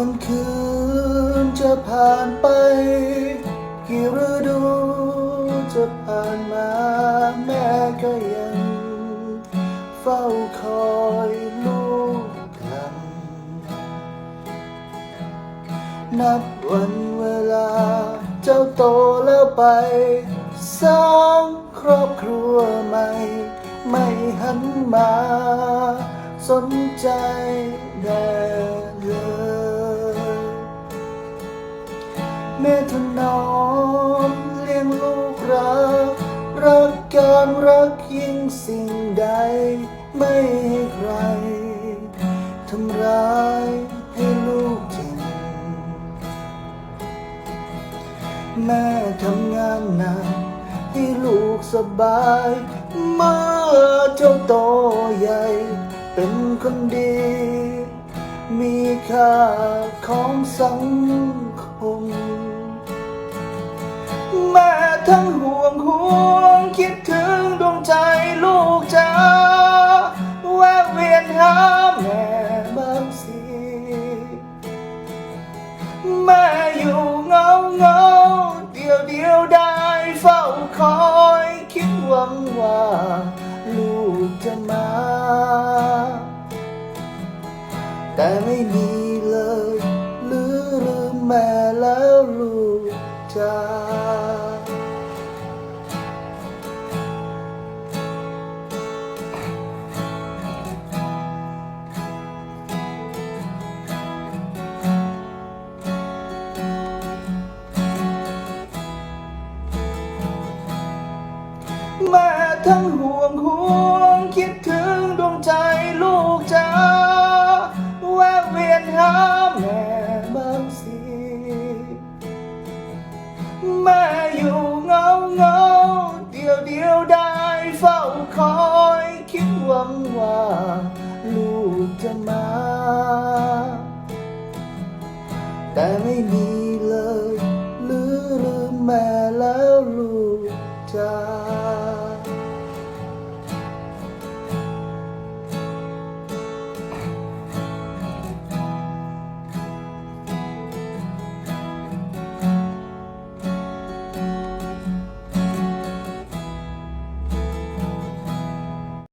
วันคืนจะผ่านไป กี่ฤดูจะผ่านมาแม่ก็ยัง เฝ้าคอยลูกหลัง นับวันเวลาเจ้าโตแล้วไป สร้างครอบครัวใหม่ ไม่หันมา สนใจแด่ นอมเลี้ยงลูกรัก รักการรักยิ่งสิ่งใด ไม่ให้ใครทำร้ายให้ลูกจริง แม่ทำงานหนักให้ลูกสบายเมื่อเจ้าโตใหญ่ เป็นคนดี มีค่าของสังคม ทั้งห่วงห่วง คิดถึงดวงใจลูกจ้าแวะเวียนหาแม่บางสิแม่อยู่เงาเงาเดียวเดียวได้เฝ้าคอยคิดหวังว่าลูกจะมา แต่ไม่มีเลย หรือลืมแม่แล้วลูกจ้า แม่ทั้งห่วงห่วง คิดถึงดวงใจลูกจ้าแวะเวียนหาแม่บางสิแม่อยู่เงาเงาเดียวเดียวได้เฝ้าคอยคิดหวังว่าลูกจะมา แต่ไม่มี